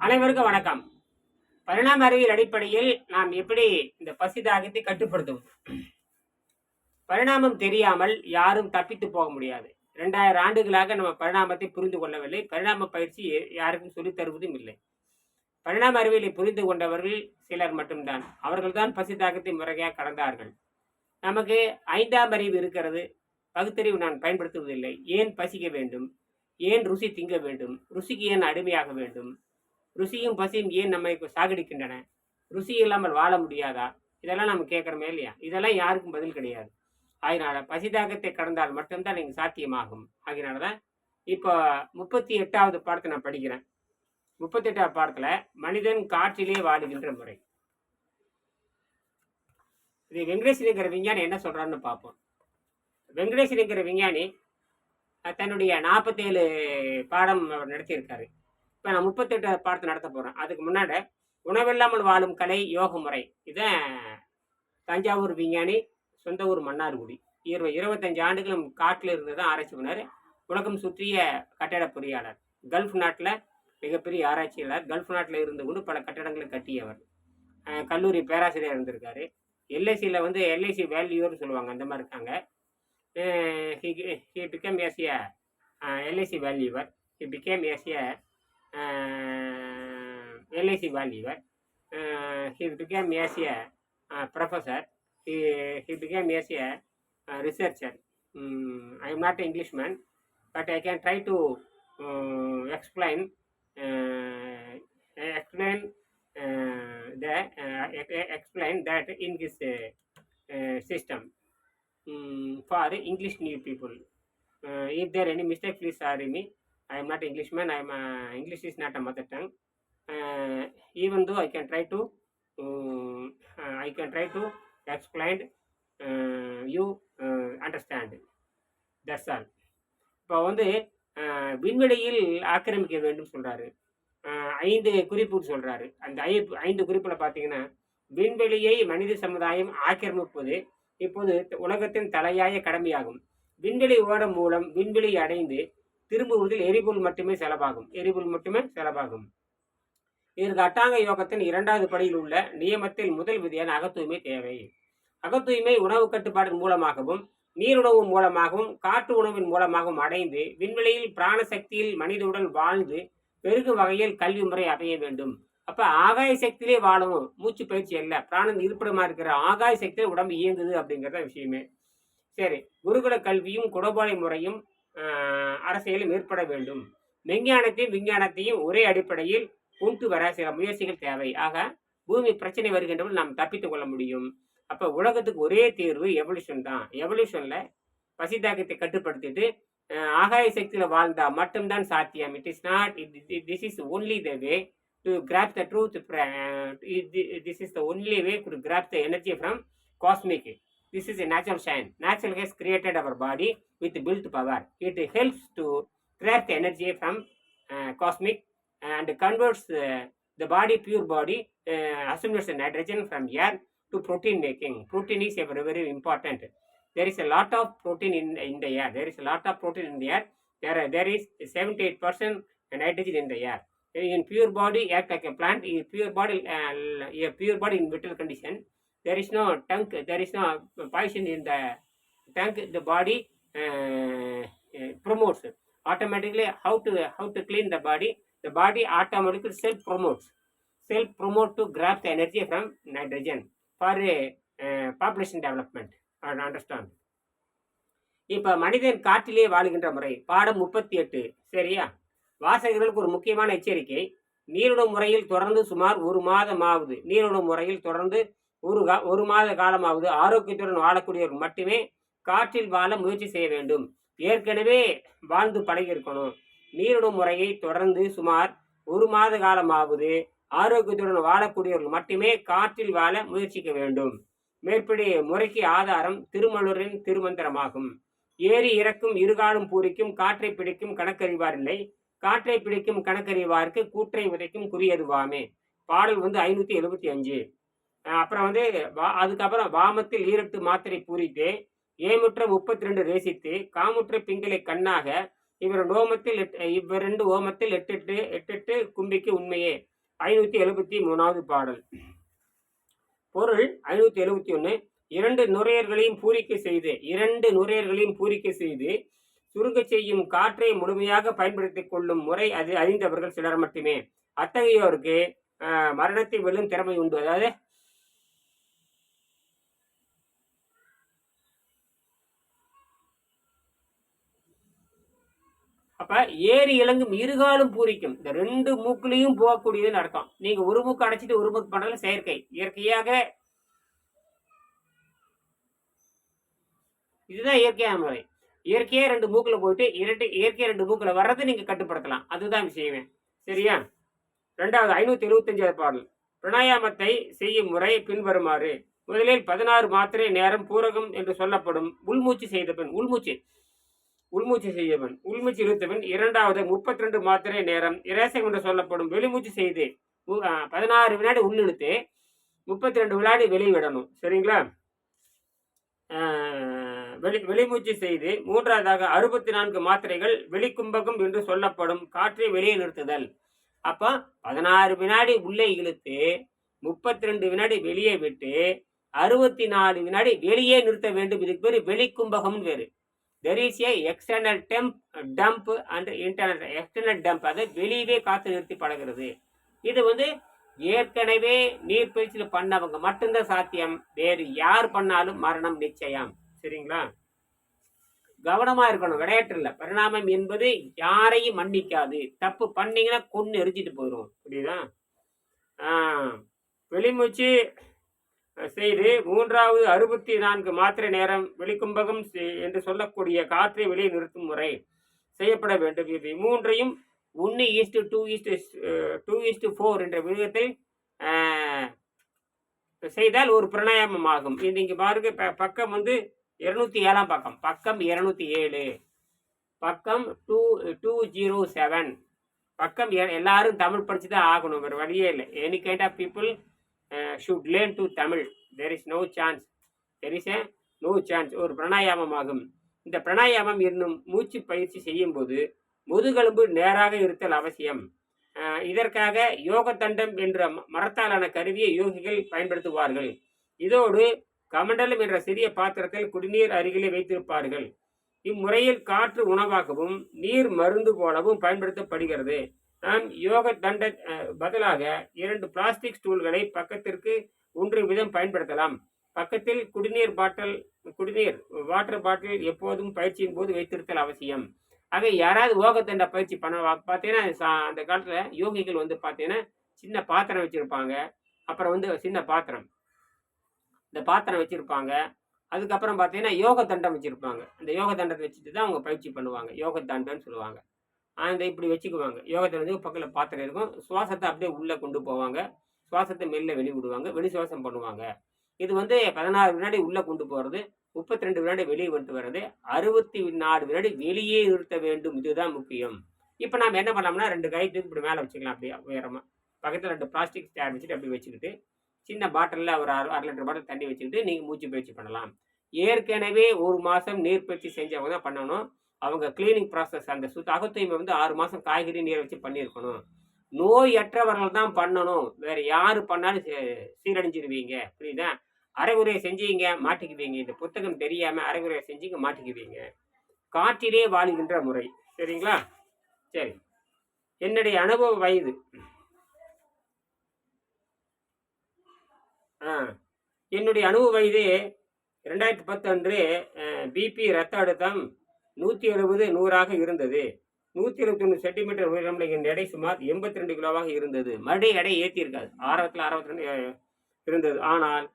அனைவருக்கும் வணக்கம். பரிணாம அறிவியல் அடிப்படையில் நாம் எப்படி இந்த பசி தாகத்தை கட்டுப்படுத்துவது? பரிணாமம் தெரியாமல் யாரும் தப்பித்து போக முடியாது. ரெண்டாயிரம் ஆண்டுகளாக நம்ம பரிணாமத்தை புரிந்து கொள்ளவில்லை. பரிணாம பயிற்சி யாருக்கும் சொல்லித் தருவதும் இல்லை. பரிணாம அறிவியலை புரிந்து கொண்டவர்கள் சிலர் மட்டும்தான். அவர்கள்தான் பசி தாகத்தை முறையாக கடந்தார்கள். நமக்கு ஐந்தாம் அறிவு இருக்கிறது. பகுத்தறிவு நான் பயன்படுத்துவதில்லை. ஏன் பசிக்க வேண்டும்? ஏன் ருசி திங்க வேண்டும்? ருசிக்கு ஏன் அடிமையாக வேண்டும்? ருசியும் பசியும் ஏன் நம்மை இப்போ சாகடிக்கின்றன? ருசி இல்லாமல் வாழ முடியாதா? இதெல்லாம் நம்ம கேட்குறோமே இல்லையா? இதெல்லாம் யாருக்கும் பதில் கிடையாது. அதனால பசிதாகத்தை கடந்தால் மட்டும்தான் நீங்கள் சாத்தியமாகும். அதனால தான் இப்போ முப்பத்தி எட்டாவது பாடத்தை நான் படிக்கிறேன். முப்பத்தி எட்டாவது பாடத்தில் மனிதன் காற்றிலே வாழுகின்ற முறை. இது வெங்கடேசனுங்கிற விஞ்ஞானி என்ன சொல்கிறான்னு பார்ப்போம். வெங்கடேசனுங்கிற விஞ்ஞானி தன்னுடைய நாற்பத்தேழு பாடம் அவர் நடத்தியிருக்காரு. இப்போ நான் முப்பத்தெட்டு பாடத்தை நடத்த போகிறேன் அதுக்கு முன்னாடி உணவில்லாமல் வாழும் கலை யோக முறை. இதான் தஞ்சாவூர் விஞ்ஞானி சொந்த ஊர் மன்னார்குடி. இருபது இருபத்தஞ்சு ஆண்டுகளும் காட்டில் இருந்து தான் ஆராய்ச்சி பண்ணார். உலகம் சுற்றிய கட்டட பொறியாளர். கல்ஃப் நாட்டில் மிகப்பெரிய ஆராய்ச்சியாளர். கல்ஃப் நாட்டில் இருந்து கொண்டு பல கட்டடங்களை கட்டியவர். கல்லூரி பேராசிரியர் இருந்திருக்காரு. எல்ஐசியில் வந்து எல்ஐசி வேல்யூர்னு சொல்லுவாங்க. அந்த மாதிரி இருக்காங்க. He he become as LIC LIC. He became as Uh, uh, uh. Um, am not an Englishman, but I can try to uh, explain uh, explain uh, the uh, e- explain that in this uh, uh, system um, for English new people. Uh, if there any mistake, please sorry me. I am not English man I am English is not a mother tongue even though I can try to I can try to explained you understand that's all இப்போ வந்து uh, விண்வெளியில் ஆக்கிரமிக்க வேண்டும் சொல்கிறாரு uh, ஐந்து குறிப்புன்னு சொல்கிறாரு அந்த ஐ ஐந்து குறிப்பில் பார்த்தீங்கன்னா விண்வெளியை மனித சமுதாயம் ஆக்கிரமிப்பது இப்போது உலகத்தின் தலையாய கடமையாகும். விண்வெளி ஓடம் மூலம் விண்வெளி அடைந்து திரும்புவதில் எரிபொருள் மட்டுமே செலவாகும். எரிபொருள் மட்டுமே செலவாகும். இதற்கு அட்டாங்க யோகத்தின் இரண்டாவது படியில் உள்ள நியமத்தில் முதல் விதியான அகத்தூய்மை தேவை. அகத்தூய்மை உணவு கட்டுப்பாடு மூலமாகவும் நீருணவு மூலமாகவும் காற்று உணவின் மூலமாகவும் அடைந்து விண்வெளியில் பிராண சக்தியில் மனித உடல் வாழ்ந்து பெருகும் வகையில் கல்வி முறை அமைய வேண்டும். அப்ப ஆகாய சக்தியிலே வாழவும் மூச்சு பயிற்சி அல்ல. பிராணன் இருப்பிடமா இருக்கிற ஆகாய சக்தியில உடம்பு இயங்குது அப்படிங்கிறத விஷயமே. சரி குருகுல கல்வியும் குடபாலை முறையும் அரசியலும் ஏற்பட வேண்டும். விஞ்ஞானத்தையும் விஞ்ஞானத்தையும் ஒரே அடிப்படையில் கொண்டு வர சில முயற்சிகள் தேவை. ஆக பூமி பிரச்சனை வருகின்றவர்கள் நாம் தப்பித்துக் கொள்ள முடியும். அப்ப உலகத்துக்கு ஒரே தீர்வு எவல்யூஷன் தான். எவல்யூஷன்ல பசிதாக்கத்தை கட்டுப்படுத்திட்டு ஆகாய சக்தியில வாழ்ந்தா மட்டும்தான் சாத்தியம். It is not this is only the way to grab the truth this is the only way to grab the energy from cosmic This is a natural shine. Natural gas created our body with built power. It helps to track energy from uh, cosmic and converts uh, the body, pure body, uh, assimilates nitrogen from air to protein making. Protein is very, very important. There is a lot of protein in, in the air. There is a lot of protein in the air. There, there is 78% nitrogen in the air. In pure body, act like a plant. In pure body, uh, a pure body in vital condition, there is no tank there is no poison in the tank the body uh, uh, promotes automatically how to how to clean the body the body automatically self promotes self promote to grab the energy from nitrogen for a uh, population development and understand இப்போ மனிதன் காற்றிலே வாழுகின்ற முறை பாடம் முப்பத்தி எட்டு சரியா வாசகர்களுக்கு ஒரு முக்கியமான எச்சரிக்கை நீருடும் முறையில் தொடர்ந்து சுமார் ஒரு மாதமாவது நீருடும் முறையில் தொடர்ந்து ஒரு கா ஒரு மாத காலமாவது ஆரோக்கியத்துடன் வாழக்கூடியவர்கள் மட்டுமே காற்றில் வாழ முயற்சி செய்ய வேண்டும். ஏற்கனவே வாழ்ந்து பழகியிருக்கணும். நீரிடும் முறையை தொடர்ந்து சுமார் ஒரு மாத காலமாவது ஆரோக்கியத்துடன் வாழக்கூடியவர்கள் மட்டுமே காற்றில் வாழ முயற்சிக்க வேண்டும். மேற்படி முறைக்கு ஆதாரம் திருமலூரின் திருமந்திரமாகும். ஏறி இறக்கும் இருகாலும் பூரிக்கும் காற்றை பிடிக்கும் கணக்கறிவார் இல்லை. காற்றை பிடிக்கும் கணக்கறிவார்க்கு கூற்றை உதைக்கும் குறியதுவாமே பாடல் வந்து ஐநூற்றி எழுபத்தி அஞ்சு. அப்புறம் வந்து வா அதுக்கப்புறம் வாமத்தில் ஈரட்டு மாத்திரை பூரித்து ஏமுற்ற முப்பத்தி ரெண்டு ரேசித்து காமுற்ற பிங்களை கண்ணாக இவரண்டு ஓமத்தில் எட்டு ரெண்டு ஓமத்தில் எட்டு எட்டு எட்டு எட்டு கும்பிக்கு உண்மையே. ஐநூற்றி எழுபத்தி மூணாவது பாடல். பொருள் ஐநூற்றி எழுபத்தி ஒன்று இரண்டு நுரையர்களையும் பூரிக்க செய்து இரண்டு நுரையர்களையும் பூரிக்க செய்து சுருங்கச் செய்யும் காற்றை முழுமையாக பயன்படுத்திக் கொள்ளும் முறை அது அறிந்தவர்கள் சிலர் மட்டுமே. அத்தகையோருக்கு மரணத்தை வெல்லும் திறமை உண்டு. அதாவது அப்ப ஏறி இலங்கும் இருகாலும் பூரிக்கும். இந்த ரெண்டு மூக்குலையும் போகக்கூடியதுன்னு அர்த்தம். நீங்க ஒரு மூக்கு அடைச்சிட்டு ஒரு மூக்கு பண்றது செயற்கை. இயற்கையாக இதுதான் இயற்கையான முறை இயற்கையே ரெண்டு மூக்குல போயிட்டு இரண்டு இயற்கையா ரெண்டு மூக்குல வர்றது நீங்க கட்டுப்படுத்தலாம். அதுதான் செய்வேன் சரியா? ரெண்டாவது ஐநூத்தி எழுபத்தஞ்சாவது பாடல். பிராணாயாமத்தை செய்யும் முறை பின்வருமாறு. முதலில் பதினாறு மாத்திரை நேரம் பூரகம் என்று சொல்லப்படும். உள்மூச்சு செய்த பின் உள்மூச்சு. உள்மூச்சு செய்யவன். உள்மூச்சு இழுத்தவன் இரண்டாவது முப்பத்தி ரெண்டு மாத்திரை நேரம். இரேசம் என்று சொல்லப்படும் வெளிமூச்சு செய்து பதினாறு வினாடி உள்ளிழுத்து முப்பத்தி ரெண்டு வினாடி வெளிவிடணும். சரிங்களா? வெளி வெளிமூச்சு செய்து மூன்றாவதாக அறுபத்தி நான்கு மாத்திரைகள் வெளிக்கும்பகம் என்று சொல்லப்படும் காற்றை வெளியே நிறுத்துதல். அப்போ பதினாறு வினாடி உள்ளே இழுத்து முப்பத்தி ரெண்டு வினாடி வெளியே விட்டு அறுபத்தி நாலு வினாடி வெளியே நிறுத்த வேண்டும். இதுக்கு பேர் வெளிக்கும்பகம்னு பேர். There is a external temp dump and internal external dump அதை வெளியவே காத்து நிறுத்தி பழகிறது இது வந்து ஏற்கனவே நீர்ப்பயிற்சியில் பண்ணவங்க மட்டும்தான் சாத்தியம். வேறு யார் பண்ணாலும் மரணம் நிச்சயம். சரிங்களா? கவனமாக இருக்கணும். விளையாட்டுல பரிணாமம் என்பது யாரையும் மன்னிக்காது. தப்பு பண்ணீங்கன்னா கொன்று எரிஞ்சிட்டு போயிடும் புரியுதா? வெளிமூச்சு செய்து மூன்றாவது அறுபத்தி நான்கு மாத்திரை நேரம் வெளிக்கும்பகம் செய்- என்று சொல்லக்கூடிய காற்றை வெளியே நிறுத்தும் முறை செய்யப்பட வேண்டும். இது மூன்றையும் ஒன்று is to two is to two is to four என்ற விகிதத்தில் செய்தால் ஒரு பிரணாயாமம் ஆகும். இது இங்கே பாருங்க ப- பக்கம் வந்து இருநூத்தி ஏழாம் பக்கம். பக்கம் இருநூத்தி ஏழு. பக்கம் டூ டூ ஜீரோ செவன். பக்கம் எ- எல்லாரும் தமிழ் படிச்சு தான் ஆகணும். வேறு வழியே இல்லை. Any kind of people should learn to Tamil there is no chance there is a no chance ஒரு பிராணாயாமம் ஆகும் இந்த பிராணாயாமம் என்னும் மூச்சு பயிற்சி செய்யும்போது முதுகெலும்பு நேராக இருத்தல் அவசியம். Uh, இதற்காக யோக தண்டம் என்ற மரத்தாலான கருவியை யோகிகள் பயன்படுத்துவார்கள். இதோடு கமண்டலம் என்ற சிறிய பாத்திரத்தில் குடிநீர் அருகிலே வைத்திருப்பார்கள். இம்முறையில் காற்று உணவாகவும் நீர் மருந்து போலவும் பயன்படுத்தப்படுகிறது. நான் யோக தண்ட பதிலாக இரண்டு பிளாஸ்டிக் ஸ்டூல்களை பக்கத்திற்கு ஒன்று விதம் பயன்படுத்தலாம். பக்கத்தில் குடிநீர் பாட்டில் குடிநீர் வாட்டர் பாட்டில் எப்போதும் பயிற்சியின் போது வைத்திருத்தல் அவசியம். ஆக யாராவது யோகத்தண்ட பயிற்சி பண்ண பார்த்தீங்கன்னா சா- அந்த காலத்தில் யோகிகள் வந்து பார்த்தீங்கன்னா சின்ன பாத்திரம் வச்சுருப்பாங்க. அப்புறம் வந்து சின்ன பாத்திரம். இந்த பாத்திரம் வச்சுருப்பாங்க. அதுக்கப்புறம் பார்த்தீங்கன்னா யோக தண்டம் வச்சுருப்பாங்க. அந்த யோக தண்டத்தை வச்சுட்டு தான் அவங்க பயிற்சி பண்ணுவாங்க. யோக தண்டம்னு சொல்லுவாங்க. அந்த இப்படி வச்சுக்குவாங்க. யோகத்தில் வந்து பக்கத்தில் பாத்திரம் இருக்கும். சுவாசத்தை அப்படியே உள்ளே கொண்டு போவாங்க. சுவாசத்தை மெல்ல வெளிவிடுவாங்க வெளி சுவாசம் பண்ணுவாங்க. இது வந்து பதினாறு வினாடி உள்ளே கொண்டு போகிறது முப்பத்தி ரெண்டு வினாடி வெளியே கொண்டு வர்றது. அறுபத்தி நாலு வினாடி வெளியே நிறுத்த வேண்டும். இதுதான் முக்கியம். இப்போ நாம் என்ன பண்ணலாம்னா ரெண்டு கை இப்படி மேலே வச்சுக்கலாம் அப்படியே உயரமாக பக்கத்தில் ரெண்டு பிளாஸ்டிக் ஸ்டேர் வச்சுட்டு அப்படி வச்சுக்கிட்டு சின்ன பாட்டிலில் ஒரு அரை அரை லிட்டர் பாட்டில் தண்ணி வச்சுக்கிட்டு நீங்கள் மூச்சு பயிற்சி பண்ணலாம். ஏற்கனவே ஒரு மாதம் நீர் பயிற்சி செஞ்சவங்க தான் பண்ணணும். அவங்க கிளீனிங் ப்ராசஸ் அந்த சுத்த அகத்தூய்மை வந்து ஆறு மாதம் காய்கறி நீரை வச்சு பண்ணியிருக்கணும். நோயற்றவர்கள் தான் பண்ணணும். வேற யாரு பண்ணாலும் சீரழிஞ்சிருவீங்க. புரியுதா? அரைகுறையை செஞ்சீங்க மாட்டிக்குவீங்க. இந்த புத்தகம் தெரியாம அரைகுறையை செஞ்சீங்க மாட்டிக்குவீங்க. காற்றிலே வாழுகின்ற முறை. சரிங்களா? சரி. என்னுடைய அனுபவ வயது. ஆ. என்னுடைய அனுபவ வயது ரெண்டாயிரத்தி பத்து அன்று பிபி ரத்த அழுத்தம் நூற்றி எழுபது நூறாக இருந்தது. நூற்றி இருபத்தொன்று சென்டிமீட்டர் உயரம் என் எடை சுமார் எண்பத்தி ரெண்டு கிலோவாக இருந்தது. மறுபடியும் எடை ஏற்றியிருக்காது ஆரத்தில் அறுபத்தி ரெண்டு இருந்தது. ஆனால்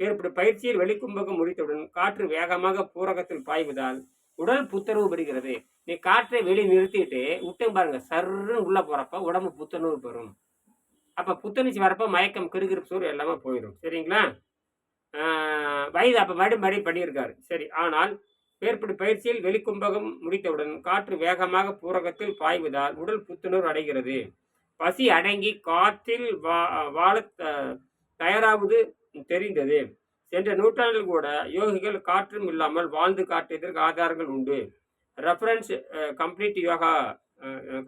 ஏற்படும் பயிற்சியில் வெளிக்கும்பகம் முடித்தவுடன் காற்று வேகமாக பூரகத்தில் பாய்வதால் உடல் புத்துணர்வு பெறுகிறது. நீ காற்றை வெளியே நிறுத்திட்டு விட்டு பாருங்க. சர்ன்னு உள்ள போறப்ப உடம்பு புத்துணர்வு பெறும். அப்ப புத்துணர்ச்சி வரப்ப மயக்கம் கிருகிருப்பு சூறு எல்லாமே போயிடும் சரிங்களா? வயது அப்ப மறுபடியும் மறுபடியும் பண்ணியிருக்காரு. சரி ஆனால் மேற்படி பயிற்சியில் வெளிக்கும்பகம் முடித்தவுடன் காற்று வேகமாக பூரகத்தில் பாய்வதால் உடல் புத்துணர்வு அடைகிறது. பசி அடங்கி காற்றில் வா வாழ தயாராவது தெரிந்தது. சென்ற நூற்றாண்டில் கூட யோகிகள் காற்றும் இல்லாமல் வாழ்ந்து காட்டியதற்கு ஆதாரங்கள் உண்டு. Reference complete yoga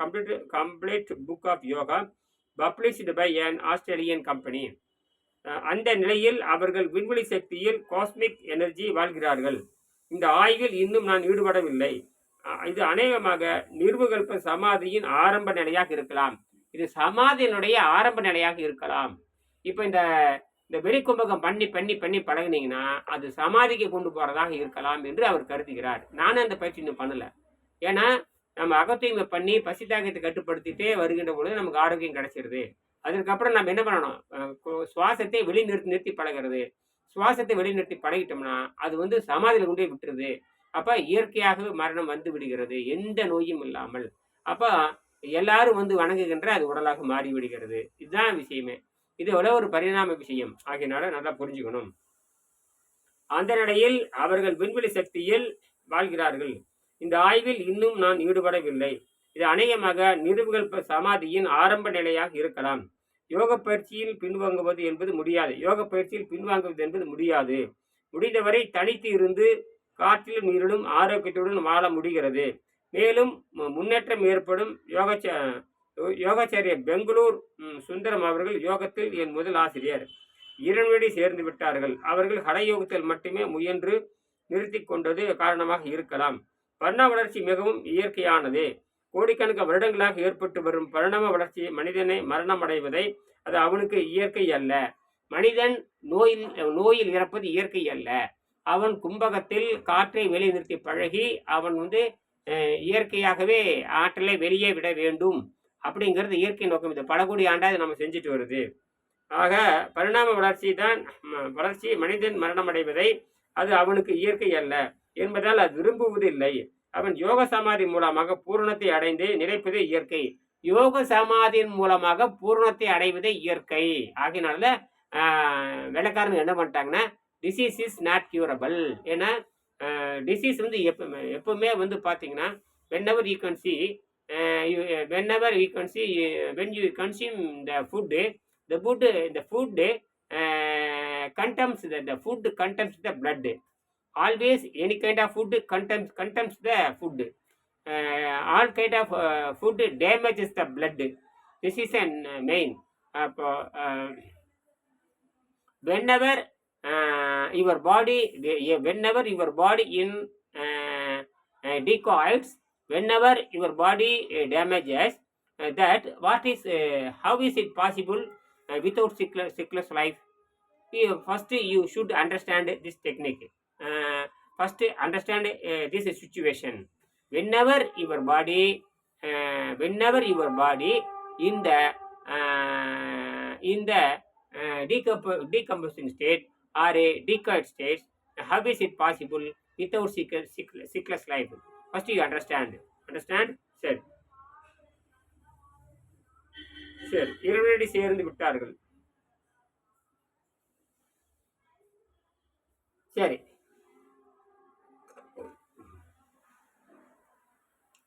complete complete book of yoga published by an Australian company அந்த நிலையில் அவர்கள் விண்வெளி சக்தியில் காஸ்மிக் எனர்ஜி வாழ்கிறார்கள். இந்த ஆய்வில் இன்னும் நான் ஈடுபடவில்லை. இது அநேகமாக நிர்வகல்ப சமாதியின் ஆரம்ப நிலையாக இருக்கலாம். இது சமாதியினுடைய ஆரம்ப நிலையாக இருக்கலாம். இப்போ இந்த இந்த வெறிக்கும்பகம் பண்ணி பண்ணி பண்ணி பழகுனீங்கன்னா அது சமாதிக்கு கொண்டு போகிறதாக இருக்கலாம் என்று அவர் கருதுகிறார். நானும் அந்த பயிற்சி இன்னும் பண்ணலை. ஏன்னா நம்ம அகத்தூய்மை பண்ணி பசி தாக்கத்தை கட்டுப்படுத்திட்டே வருகின்ற பொழுது நமக்கு ஆரோக்கியம் கிடைச்சிருது. அதற்கப்புறம் நம்ம என்ன பண்ணணும்? சுவாசத்தை வெளி நிறுத்தி நிறுத்தி பழகிறது. சுவாசத்தை வெளிநிறுத்தி பழகிட்டோம்னா அது வந்து சமாதியில் கொண்டு விட்டுருது. அப்ப இயற்கையாகவே மரணம் வந்து விடுகிறது. எந்த நோயும் இல்லாமல். அப்ப எல்லாரும் வந்து வணங்குகின்ற அது உடலாக மாறி விடுகிறது. இதுதான் விஷயமே. இது எவ்வளோ ஒரு பரிணாம விஷயம். ஆகியனால நல்லா புரிஞ்சுக்கணும். அந்த நிலையில் அவர்கள் விண்வெளி சக்தியில் வாழ்கிறார்கள். இந்த ஆய்வில் இன்னும் நான் ஈடுபடவில்லை. இது அநேகமாக நிறுவுகல்ப சமாதியின் ஆரம்ப நிலையாக இருக்கலாம். யோக பயிற்சியில் பின்வாங்குவது என்பது முடியாது. யோக பயிற்சியில் பின்வாங்குவது என்பது முடியாது. முடிந்தவரை தனித்து இருந்து காற்றிலும் நீரிலும் ஆரோக்கியத்துடன் வாழ முடிகிறது. மேலும் முன்னேற்றம் ஏற்படும். யோக யோகாச்சாரிய பெங்களூர் சுந்தரம் அவர்கள் யோகத்தில் என் முதல் ஆசிரியர். இரண்வழி சேர்ந்து விட்டார்கள். அவர்கள் ஹடயோகத்தில் மட்டுமே முயன்று நிறுத்தி கொண்டது காரணமாக இருக்கலாம். வண்ண வளர்ச்சி மிகவும் இயற்கையானது. கோடிக்கணக்க வருடங்களாக ஏற்பட்டு வரும் பரிணாம வளர்ச்சி மனிதனை மரணம் அடைவதை அது அவனுக்கு இயற்கை அல்ல. மனிதன் நோயில் நோயில் இறப்பது இயற்கை அல்ல. அவன் கும்பகத்தில் காற்றை வெளியே நிறுத்தி பழகி அவன் வந்து இயற்கையாகவே ஆற்றலை வெளியே விட வேண்டும் அப்படிங்கிறது இயற்கை நோக்கம். இது பல கோடி ஆண்டாக நம்ம செஞ்சுட்டு வருது. ஆக பரிணாம வளர்ச்சி தான் வளர்ச்சி மனிதன் மரணம் அடைவதை அது அவனுக்கு இயற்கை அல்ல என்பதால் அது விரும்புவதில்லை. அவன் யோக சமாதி மூலமாக பூரணத்தை அடைந்து நிலைப்பதே இயற்கை. யோக சமாதியின் மூலமாக பூரணத்தை அடைவதே இயற்கை. ஆகினால வெள்ளக்காரங்க வெள்ளைக்காரங்க என்ன பண்ணிட்டாங்கன்னா டிசீஸ் இஸ் நாட் கியூரபிள் ஏன்னா டிசீஸ் வந்து எப்போ எப்பவுமே வந்து பார்த்தீங்கன்னா whenever you can see whenever you can see when you consume the food the food இந்த food contains the food contains the blood always any kind of food contains contains the food. Uh, all kind of uh, food damages the blood. This is an uh, main. Whenever your body whenever your body in uh, decoys whenever your body damages that what is how is it possible without sickle, sickless life? You, first you should understand this technique first understand this situation when whenever your body whenever your body இந்த இந்த decompose decomposing state are a decayed state how is it possible without sickle sickle sickles life first you understand understand சரி சரி இருவரடி சேர்ந்து விட்டார்கள் சரி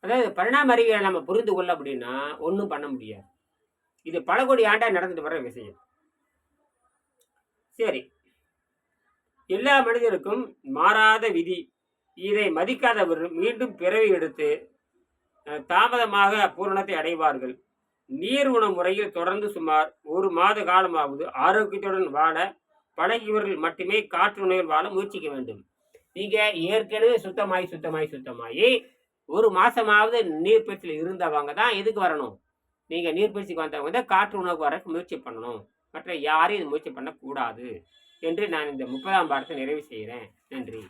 அதாவது பரிணாம அறிவியலை நம்ம புரிந்து கொள்ள அப்படின்னா ஒன்றும் பண்ண முடியாது. இது பல கோடி ஆண்டாக நடந்துட்டு வர விஷயம். சரி. எல்லா மனிதருக்கும் மாறாத விதி இதை மதிக்காதவர் மீண்டும் பிறவி எடுத்து தாமதமாக பூரணத்தை அடைவார்கள். நீர் உணவு முறையில் தொடர்ந்து சுமார் ஒரு மாத காலமாவது ஆரோக்கியத்துடன் வாழ பழகியவர்கள் மட்டுமே காற்று உணவில் வாழ முயற்சிக்க வேண்டும். நீங்கள் ஏற்கனவே சுத்தமாய் சுத்தமாய் சுத்தமாயி ஒரு மாசமாவது நீர்பயிற்சியில் இருந்தவங்க தான் எதுக்கு வரணும்? நீங்க நீர்பயிற்சிக்கு வந்தவங்க தான் காற்று உணவுக்கு வர முயற்சி பண்ணணும். மற்ற யாரும் இது முயற்சி பண்ணக்கூடாது. என்று நான் இந்த முப்பதாம் பாடத்தை நிறைவு செய்கிறேன். நன்றி.